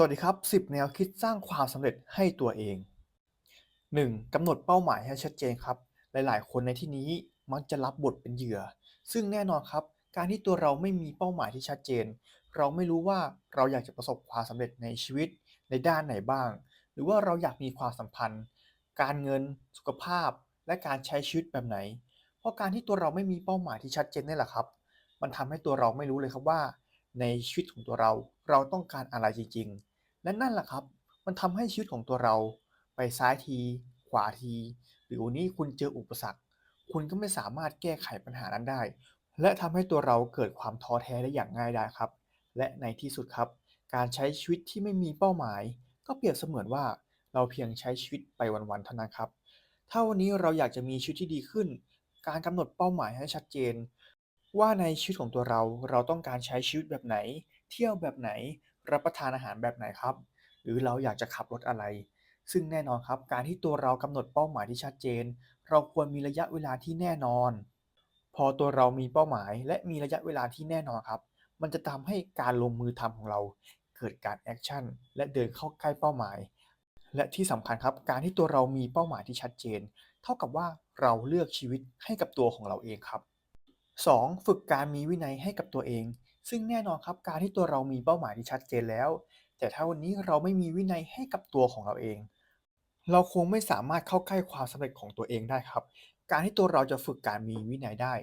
สวัสดีครับ 10 แนวคิดสร้างความสำเร็จให้ตัวเอง 1. กำหนดเป้าหมายให้ชัดเจนครับ หลายๆ คนในที่นี้มักจะรับบทเป็นเหยื่อ ซึ่งแน่นอนครับ การที่ตัวเราไม่มีเป้าหมายที่ชัดเจน เราไม่รู้ว่าเราอยากจะประสบความสำเร็จในชีวิตในด้านไหนบ้าง หรือว่าเราอยากมีความสัมพันธ์ การเงินสุขภาพ และการใช้ชีวิตแบบไหน เพราะการที่ตัวเราไม่มีเป้าหมายที่ชัดเจนนี่แหละครับ มันทำให้ตัวเราไม่รู้เลยครับว่า ในชีวิตของตัวเราเราต้องการอะไรจริง ๆ และนั่นแหละครับ มันทำให้ชีวิตของตัวเรา ไปซ้ายที ขวาที หรือวันนี้คุณเจออุปสรรค คุณก็ไม่สามารถแก้ไขปัญหานั้นได้ และทำให้ตัวเราเกิดความท้อแท้ได้อย่างง่ายดายครับ และในที่สุดครับ การใช้ชีวิตที่ไม่มีเป้าหมาย ก็เปรียบเสมือนว่าเราเพียงใช้ชีวิตไปวันๆเท่านั้นครับ ถ้าวันนี้เราอยากจะมีชีวิตที่ดีขึ้น การกำหนดเป้าหมายให้ชัดเจน ว่าในชีวิตของตัวเราเราต้องการใช้ชีวิตแบบไหน เที่ยวแบบไหน รับประทานอาหารแบบไหนครับ หรือเราอยากจะขับรถอะไร ซึ่งแน่นอนครับ การที่ตัวเรากำหนดเป้าหมายที่ชัดเจน เราควรมีระยะเวลาที่แน่นอน พอตัวเรามีเป้าหมาย และมีระยะเวลาที่แน่นอนครับ มันจะทำให้การลงมือทำของเรา เกิดการแอคชั่นและเดินเข้าใกล้เป้าหมาย และที่สำคัญครับ การที่ตัวเรามีเป้าหมายที่ชัดเจน เท่ากับว่าเราเลือกชีวิตให้กับตัวของเราเองครับ 2. ฝึกการมีวินัยให้กับตัวเอง ซึ่งแน่นอนครับการที่ตัวเรามีเป้าหมายที่ชัดเจนแล้ว แต่ถ้าวันนี้เราไม่มีวินัยให้กับตัวของเราเอง เราคงไม่สามารถเข้าใกล้ความสำเร็จของตัวเองได้ครับ การที่ตัวเราจะฝึกการมีวินัยได้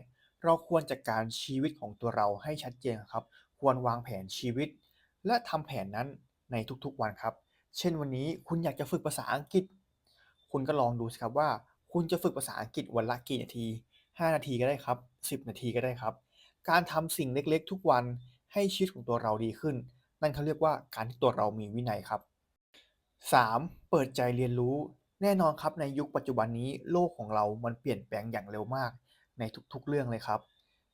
เราควรจัดการชีวิตของตัวเราให้ชัดเจนครับ ควรวางแผนชีวิต และทำแผนนั้นในทุกๆวันครับ เช่นวันนี้คุณอยากจะฝึกภาษาอังกฤษ คุณก็ลองดูสิครับว่า คุณจะฝึกภาษาอังกฤษวันละกี่นาที 5 นาทีก็ได้ครับ 10 นาทีก็ได้ครับ การทำสิ่งเล็กๆ ทุกวันให้ชีวิตของตัวเราดีขึ้น นั่นเขาเรียกว่าการที่ตัวเรามีวินัยครับ 3. เปิดใจเรียนรู้แน่นอนครับในยุคปัจจุบันนี้โลกของเรา มันเปลี่ยนแปลงอย่างเร็วมากในทุกๆเรื่องเลยครับ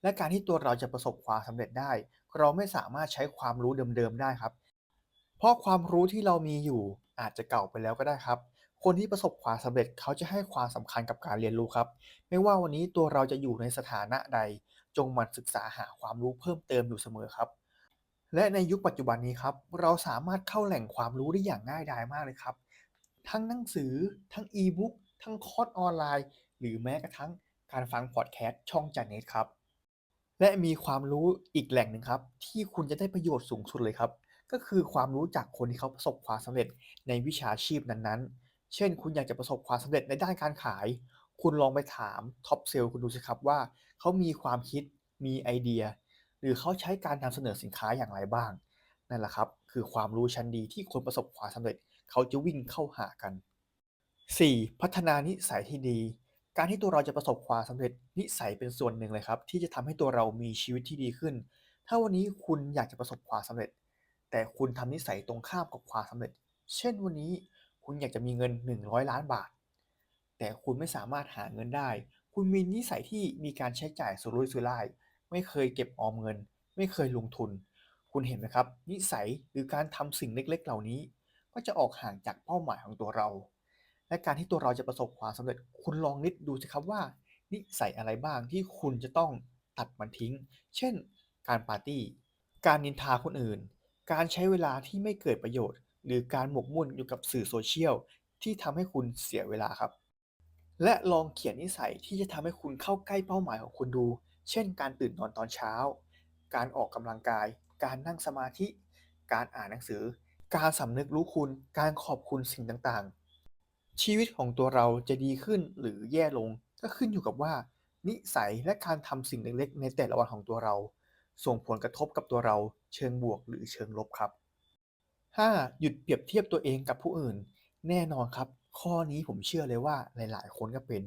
และการที่ตัวเราจะประสบความสำเร็จได้ เราไม่สามารถใช้ความรู้เดิมๆได้ครับ เพราะความรู้ที่เรามีอยู่อาจจะเก่าไปแล้วก็ได้ครับ คนที่ประสบความสำเร็จเขาจะให้ความสำคัญกับการเรียนรู้ครับ ไม่ว่าวันนี้ตัวเราจะอยู่ในสถานะใด จงหมั่นศึกษาหาความรู้เพิ่มเติมอยู่เสมอครับ และในยุคปัจจุบันนี้ครับ เราสามารถเข้าแหล่งความรู้ได้อย่างง่ายดายมากเลยครับ ทั้งหนังสือ ทั้งอีบุ๊กทั้งคอร์สออนไลน์ หรือแม้กระทั่งการฟังพอดแคสต์ช่องจาเน็ตครับ และมีความรู้อีกแหล่งหนึ่งครับ ที่คุณจะได้ประโยชน์สูงสุดเลยครับ ก็คือความรู้จากคนที่เขาประสบความสำเร็จในวิชาชีพนั้นๆ เช่น คุณอยากจะประสบความสำเร็จในด้านการขาย คุณลองไปถามท็อปเซลล์คุณดูสิครับว่าเขามีความคิดมีไอเดีย หรือเขาใช้การนำเสนอสินค้าอย่างไรบ้างนั่นแหละครับ คือความรู้ชั้นดีที่คนประสบความสำเร็จเขาจะวิ่งเข้าหากัน 4. พัฒนานิสัยที่ดี การที่ตัวเราจะประสบความสำเร็จนิสัยเป็นส่วนหนึ่งเลยครับ ที่จะทำให้ตัวเรามีชีวิตที่ดีขึ้น ถ้าวันนี้คุณอยากจะประสบความสำเร็จ แต่คุณทำนิสัยตรงข้ามกับความสำเร็จ เช่นวันนี้คุณอยากจะมีเงิน 100 ล้านบาท แต่คุณไม่สามารถหาเงินได้ คุณมีนิสัยที่มีการใช้จ่ายสุรุ่ยสุร่าย ไม่เคยเก็บออมเงิน ไม่เคยลงทุน คุณเห็นไหมครับ นิสัยหรือการทำสิ่งเล็กๆ เหล่านี้ ก็จะออกห่างจากเป้าหมายของตัวเรา และการที่ตัวเราจะประสบความสำเร็จ คุณลองนึกดูสิครับว่า นิสัยอะไรบ้างที่คุณจะต้องตัดมันทิ้ง เช่น การปาร์ตี้ การนินทาคนอื่น การใช้เวลาที่ไม่เกิดประโยชน์ หรือการหมกมุ่นอยู่กับสื่อโซเชียลที่ทำให้คุณเสียเวลาครับ และลองเขียนนิสัยที่จะทำให้คุณเข้าใกล้เป้าหมายของคุณดู เช่น การตื่นนอนตอนเช้า การออกกำลังกาย การนั่งสมาธิ การอ่านหนังสือ การสำนึกรู้คุณ การขอบคุณสิ่งต่างๆ ชีวิตของตัวเราจะดีขึ้นหรือแย่ลงก็ขึ้นอยู่กับว่า นิสัยและการทำสิ่งเล็กๆในแต่ละวันของตัวเรา ส่งผลกระทบกับตัวเราเชิงบวกหรือเชิงลบครับ 5. หยุดเปรียบเทียบตัวเองกับผู้อื่น แน่นอนครับ ข้อนี้ผมเชื่อเลยว่าหลาย ๆ คนก็เป็น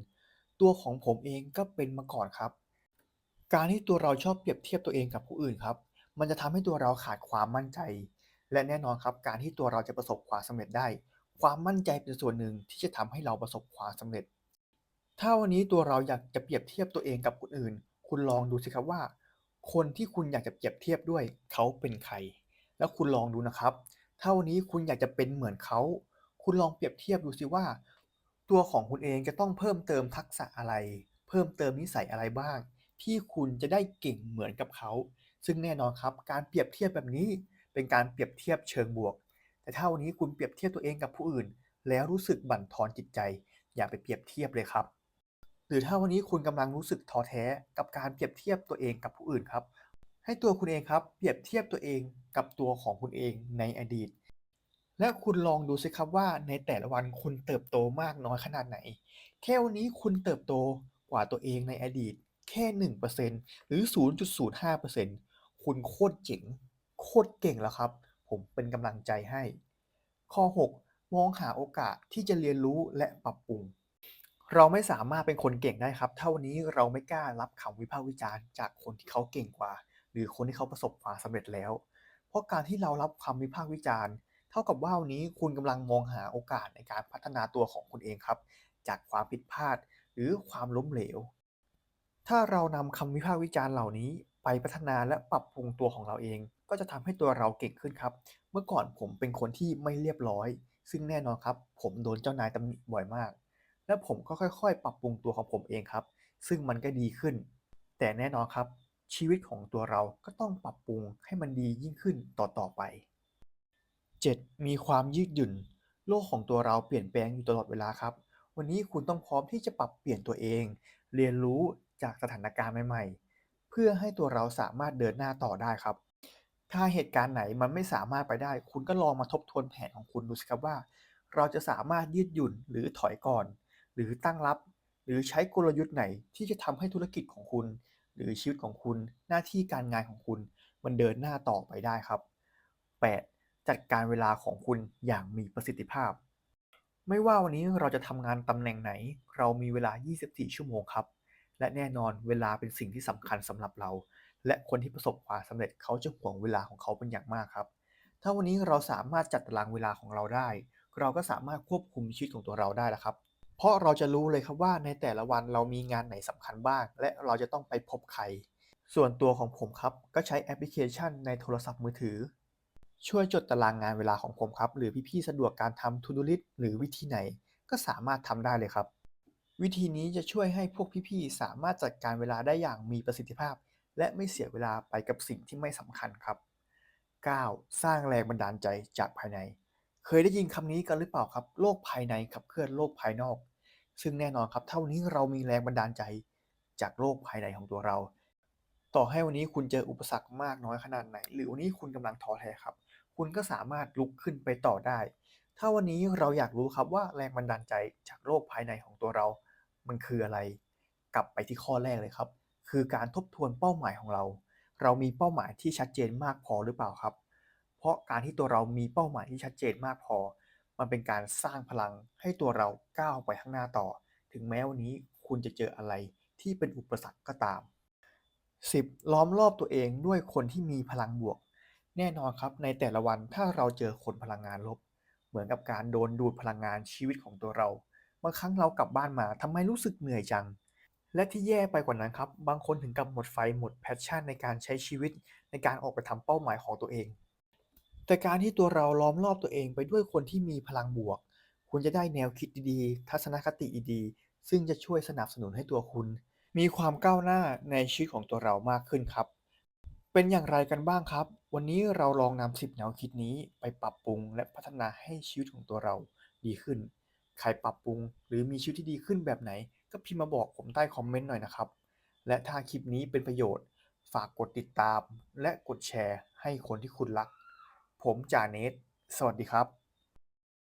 ตัวของผมเองก็เป็นมาก่อนครับ การที่ตัวเราชอบเปรียบเทียบตัวเองกับผู้อื่นครับ มันจะทำให้ตัวเราขาดความมั่นใจ และแน่นอนครับ การที่ตัวเราจะประสบความสำเร็จได้ ความมั่นใจเป็นส่วนหนึ่งที่จะทำให้เราประสบความสำเร็จ ถ้าวันนี้ตัวเราอยากจะเปรียบเทียบตัวเองกับคนอื่น คุณลองดูสิครับว่า คนที่คุณอยากจะเปรียบเทียบด้วยเขาเป็นใคร แล้วคุณลองดูนะครับ ถ้าวันนี้คุณอยากจะเป็นเหมือนเขา คุณลองเปรียบเทียบดูสิว่า ตัวของคุณเองจะต้องเพิ่มเติมทักษะอะไร เพิ่มเติมนิสัยอะไรบ้าง ที่คุณจะได้เก่งเหมือนกับเขา ซึ่งแน่นอนครับ การเปรียบเทียบแบบนี้ เป็นการเปรียบเทียบเชิงบวก แต่ถ้าวันนี้คุณเปรียบเทียบตัวเองกับผู้อื่น แล้วรู้สึกบั่นทอนจิตใจ อย่าไปเปรียบเทียบเลยครับหรือถ้าวันนี้คุณกำลังรู้สึกท้อแท้กับการเปรียบเทียบตัวเองกับผู้อื่นครับ ให้ตัวคุณเองครับเปรียบเทียบตัวเองกับตัวของคุณเองในอดีต และคุณลองดูสิครับว่าในแต่ละวันคุณเติบโตมากน้อยขนาดไหน แค่วันนี้คุณเติบโตกว่าตัวเองในอดีต แค่ 1%หรือ 0.05%คุณโคตรเจ๋ง โคตรเก่งแล้วครับ ผมเป็นกำลังใจให้ ข้อ 6 มองหาโอกาสที่จะเรียนรู้และปรับปรุง เราไม่สามารถเป็นคนเก่งได้ครับถ้านี้เราไม่กล้ารับคำวิพากษ์วิจารณ์จากคนที่เขาเก่งกว่า หรือคนที่เขาประสบความสำเร็จแล้ว เพราะการที่เรารับคำวิพากษ์วิจารณ์ ท่ากับว่าวันนี้คุณกำลังมองหาโอกาสในการพัฒนาตัวของคุณเองครับ จากความผิดพลาดหรือความล้มเหลว ถ้าเรานำคำวิพากษ์วิจารณ์เหล่านี้ ไปพัฒนาและปรับปรุงตัวของเราเอง ก็จะทำให้ตัวเราเก่งขึ้นครับ เมื่อก่อนผมเป็นคนที่ไม่เรียบร้อย ซึ่งแน่นอนครับ ผมโดนเจ้านายตำหนิบ่อยมาก และผมก็ค่อยๆ ปรับปรุงตัวของผมเองครับ ซึ่งมันก็ดีขึ้น แต่แน่นอนครับ ชีวิตของตัวเราก็ต้องปรับปรุงให้มันดียิ่งขึ้นต่อๆไป 7. มีความยืดหยุ่น โลกของตัวเราเปลี่ยนแปลงอยู่ตลอดเวลาครับ วันนี้คุณต้องพร้อมที่จะปรับเปลี่ยนตัวเอง เรียนรู้จากสถานการณ์ใหม่ๆ เพื่อให้ตัวเราสามารถเดินหน้าต่อได้ครับ ถ้าเหตุการณ์ไหนมันไม่สามารถไปได้ คุณก็ลองมาทบทวนแผนของคุณดูสิครับว่า เราจะสามารถยืดหยุ่นหรือถอยก่อน หรือตั้งรับ หรือใช้กลยุทธ์ไหนที่จะทำให้ธุรกิจของคุณ หรือชีวิตของคุณหน้าที่การงานของคุณ มันเดินหน้าต่อไปได้ครับ 8. จัดการเวลาของคุณอย่างมีประสิทธิภาพ ไม่ว่าวันนี้เราจะทำงานตำแหน่งไหน เรามีเวลา 24 ชั่วโมงครับ และแน่นอนเวลาเป็นสิ่งที่สำคัญสำหรับเรา และคนที่ประสบความสำเร็จเขาจะห่วงเวลาของเขาเป็นอย่างมากครับ ถ้าวันนี้เราสามารถจัดตารางเวลาของเราได้ เราก็สามารถควบคุมชีวิตของตัวเราได้แล้วครับเพราะเราจะรู้เลยครับว่าในแต่ละวันเรามีงานไหนสำคัญบ้าง และเราจะต้องไปพบใคร ส่วนตัวของผมครับ ก็ใช้แอปพลิเคชันในโทรศัพท์มือถือ ช่วยจดตารางงานเวลาของผมครับ หรือพี่ๆสะดวกการทำ To Do List หรือวิธีไหน ก็สามารถทำได้เลยครับ วิธีนี้จะช่วยให้พวกพี่ๆสามารถจัดการเวลาได้อย่างมีประสิทธิภาพ และไม่เสียเวลาไปกับสิ่งที่ไม่สำคัญครับ 9. สร้างแรงบันดาลใจจากภายใน เคยได้ยินคำนี้กันหรือเปล่าครับ โลกภายในขับเคลื่อนโลกภายนอก ซึ่งแน่นอนครับถ้านนี้เรามีแรงบันดาลใจจากโลกภายในของตัวเรา ต่อให้วันนี้คุณเจออุปสรรคมากน้อยขนาดไหน หรือวันนี้คุณกำลังท้อแท้ครับ คุณก็สามารถลุกขึ้นไปต่อได้ ถ้าวันนี้เราอยากรู้ครับว่าแรงบันดาลใจจากโลกภายในของตัวเรา มันคืออะไร กลับไปที่ข้อแรกเลยครับ คือการทบทวนเป้าหมายของเรา เรามีเป้าหมายที่ชัดเจนมากพอหรือเปล่าครับ เพราะการที่ตัวเรามีเป้าหมายที่ชัดเจนมากพอ มันเป็นการสร้างพลังให้ตัวเราก้าวไปข้างหน้าต่อ ถึงแม้วันนี้คุณจะเจออะไรที่เป็นอุปสรรคก็ตาม 10. ล้อมรอบตัวเองด้วยคนที่มีพลังบวก แน่นอนครับในแต่ละวันถ้าเราเจอคนพลังงานลบ เหมือนกับการโดนดูดพลังงานชีวิตของตัวเราบางครั้งเรากลับบ้านมาทำไมรู้สึกเหนื่อยจัง และที่แย่ไปกว่านั้นครับ บางคนถึงกับหมดไฟหมดแพชชั่นในการใช้ชีวิตในการออกไปทำเป้าหมายของตัวเอง แต่การที่ตัวเราล้อมรอบตัวเองไปด้วยคนที่มีพลังบวก คุณจะได้แนวคิดดีๆ ทัศนคติดีๆ ซึ่งจะช่วยสนับสนุนให้ตัวคุณ มีความก้าวหน้าในชีวิตของตัวเรามากขึ้นครับ เป็นอย่างไรกันบ้างครับ วันนี้เราลองนำสิบแนวคิดนี้ไปปรับปรุงและพัฒนาให้ชีวิตของตัวเราดีขึ้น ใครปรับปรุงหรือมีชีวิตที่ดีขึ้นแบบไหน ก็พิมพ์มาบอกผมใต้คอมเมนต์หน่อยนะครับ และถ้าคลิปนี้เป็นประโยชน์ ฝากกดติดตาม และกดแชร์ให้คนที่คุณรัก ผมจ่าเนทสวัสดีครับ